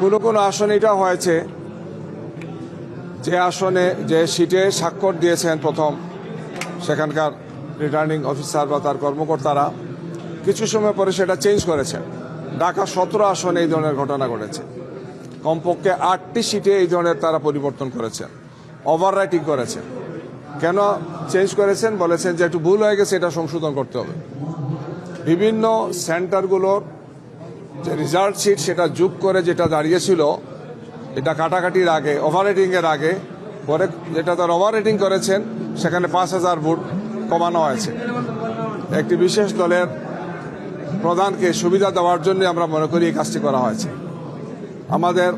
কোনো কোনো আসনে এটা হয়েছে যে আসনে যে সিটে স্বাক্ষর দিয়েছেন প্রথম সেখানকার রিটার্নিং অফিসার বা তার কর্মকর্তারা, কিছু সময় পরে সেটা চেঞ্জ করেছেন। ঢাকা সতেরো আসনে এই ধরনের ঘটনা ঘটেছে। কমপক্ষে আটটি সিটে এই ধরনের তারা পরিবর্তন করেছেন ওভার রাইটিং করেছেন। কেন চেঞ্জ করেছেন? বলেছেন যে একটু ভুল হয়ে গেছে, এটা সংশোধন করতে হবে। বিভিন্ন সেন্টারগুলোর যে রেজাল্ট শিট সেটা যোগ করে যেটা দাঁড়িয়েছিল, এটা কাটাকাটির আগে ওভার রেটিংয়ের আগে, পরে যেটা তার ওভার রেটিং করেছেন, সেখানে পাঁচ হাজার ভোট কমানো হয়েছে। একটি বিশেষ দলের প্রধানকে সুবিধা দেওয়ার জন্য আমরা মনে করি এই কাজটি করা হয়েছে। আমাদের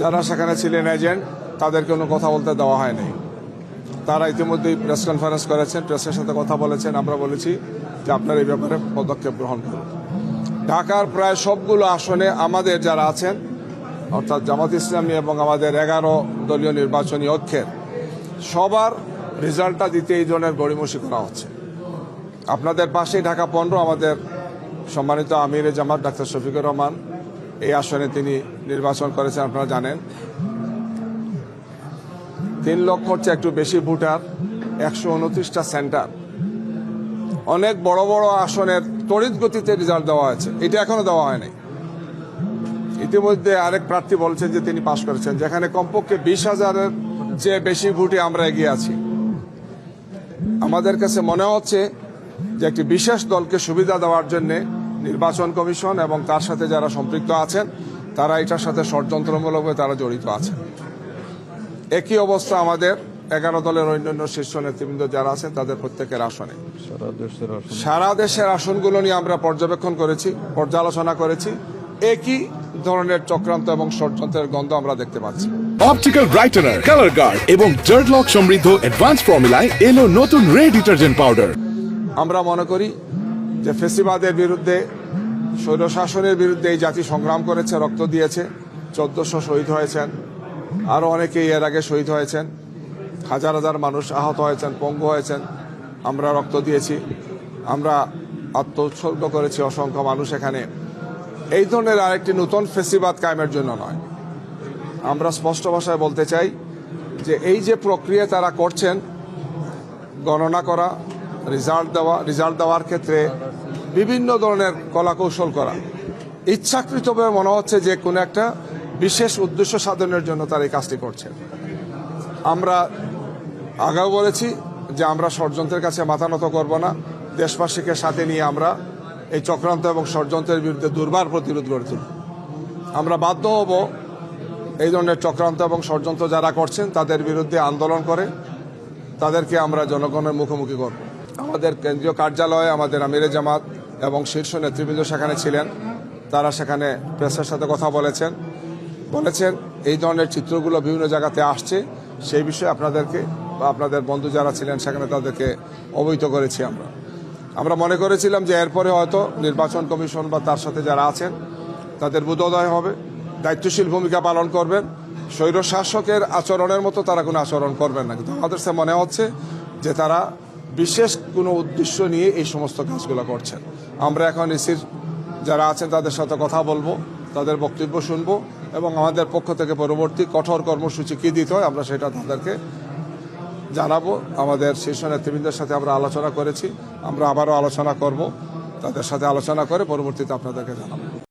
যারা সেখানে ছিলেন এজেন্ট তাদের কোনো কথা বলতে দেওয়া হয়নি। তারা ইতিমধ্যেই প্রেস কনফারেন্স করেছেন প্রেসের সাথে কথা বলেছেন। আমরা বলেছি যে আপনারা এই ব্যাপারে পদক্ষেপ গ্রহণ করুন। ঢাকার প্রায় সবগুলো আসনে আমাদের যারা আছেন, অর্থাৎ জামাত ইসলামী এবং আমাদের এগারো দলীয় নির্বাচনী ঐক্যের সবার রেজাল্টটা দিতে এই ধরনের গড়িমসি করা হচ্ছে। আপনাদের পাশেই ঢাকা পনেরো, আমাদের সম্মানিত আমিরে জামাত, ডাক্তার শফিকুর রহমান, এই আসনে তিনি নির্বাচন করেছেন, আপনারা জানেন। তিন লক্ষ হচ্ছে একটু বেশি ভোটার, একশো উনত্রিশটা সেন্টার। অনেক বড় বড় আসনের তড়িৎ গতিতে রেজাল্ট দেওয়া হয়েছে। এটা এখনও দেওয়া হয়নি। ইতিমধ্যে আরেক প্রার্থী বলছেন যে তিনি পাশ করেছেন, যেখানে কমপক্ষে বিশ হাজারের যে বেশি ভোটে আমরা এগিয়ে আছি। আমাদের কাছে মনে হচ্ছে যে একটি বিশেষ দলকে সুবিধা দেওয়ার জন্য নির্বাচন কমিশন এবং তার সাথে যারা সম্পৃক্ত আছেন, তারা এটার সাথে ষড়যন্ত্রমূলকভাবে তারা জড়িত আছেন। একই অবস্থা আমাদের এগারো দলের অন্যান্য শীর্ষ নেতৃবৃন্দ যারা আছেন তাদের প্রত্যেকের আসনে। সারা দেশের আসনগুলো নিয়ে আমরা পর্যবেক্ষণ করেছি পর্যালোচনা করেছি। একই ধরনের চক্রান্ত এবং ষড়যন্ত্রের গন্ধ আমরা দেখতে পাচ্ছি। অপটিক্যাল ব্রাইটেনার কালার গার্ড এবং জার্ডলক সমৃদ্ধ অ্যাডভান্স ফর্মুলায় এলো নতুন রে ডিটারজেন্ট পাউডার আমরা মনে করি যে ফেসিবাদের বিরুদ্ধে স্বৈরশাসনের বিরুদ্ধে এই জাতি সংগ্রাম করেছে রক্ত দিয়েছে চোদ্দশো শহীদ হয়েছেন। আরও অনেকেই এর আগে শহীদ হয়েছেন। হাজার হাজার মানুষ আহত হয়েছেন, পঙ্গু হয়েছেন। আমরা রক্ত দিয়েছি। আমরা আত্মোৎসর্গ করেছি অসংখ্য মানুষ এখানে। এই ধরনের আরেকটি নতুন ফেসিবাদ কায়েমের জন্য নয়। আমরা স্পষ্ট ভাষায় বলতে চাই যে এই যে প্রক্রিয়া তারা করছেন, গণনা করা, রেজাল্ট দেওয়া, রেজাল্ট দেওয়ার ক্ষেত্রে বিভিন্ন ধরনের কলাকৌশল করা। ইচ্ছাকৃতভাবে মনে হচ্ছে যে কোনো একটা বিশেষ উদ্দেশ্য সাধনের জন্য তারা এই কাজটি করছেন। আমরা আগেও বলেছি যে আমরা ষড়যন্ত্রের কাছে মাথা নত করব না। দেশবাসীকে সাথে নিয়ে আমরা এই চক্রান্ত এবং ষড়যন্ত্রের বিরুদ্ধে দুর্বার প্রতিরোধ গড়ে তুলব। আমরা বাধ্য হব এই ধরনের চক্রান্ত এবং ষড়যন্ত্র যারা করছেন, তাদের বিরুদ্ধে আন্দোলন করে, তাদেরকে আমরা জনগণের মুখোমুখি করব। আমাদের কেন্দ্রীয় কার্যালয়ে আমাদের আমিরে জামাত এবং শীর্ষ নেতৃবৃন্দ সেখানে ছিলেন। তারা সেখানে প্রেসের সাথে কথা বলেছেন। বলেছেন, এই ধরনের চিত্রগুলো বিভিন্ন জায়গাতে আসছে। সেই বিষয়ে আপনাদেরকে আপনাদের বন্ধু যারা ছিলেন সেখানে তাদেরকে অবহিত করেছি আমরা। আমরা মনে করেছিলাম যে এরপরে হয়তো নির্বাচন কমিশন বা তার সাথে যারা আছেন, তাদের বোধোদয় হবে, দায়িত্বশীল ভূমিকা পালন করবেন। স্বৈর শাসকের আচরণের মতো তারা কোনো আচরণ করবেন না। কিন্তু আমাদের সে মনে হচ্ছে যে তারা বিশেষ কোনো উদ্দেশ্য নিয়ে এই সমস্ত কাজগুলো করছেন। আমরা এখন ইসির যারা আছেন তাদের সাথে কথা বলব, তাদের বক্তব্য শুনব এবং আমাদের পক্ষ থেকে পরবর্তী কঠোর কর্মসূচি কী দিতে হয় আমরা সেটা তাদেরকে জানাব। আমাদের শীর্ষ নেতৃবৃন্দের সাথে আমরা আলোচনা করেছি। আমরা আবারও আলোচনা করব। তাদের সাথে আলোচনা করে পরবর্তীতে আপনাদেরকে জানাব।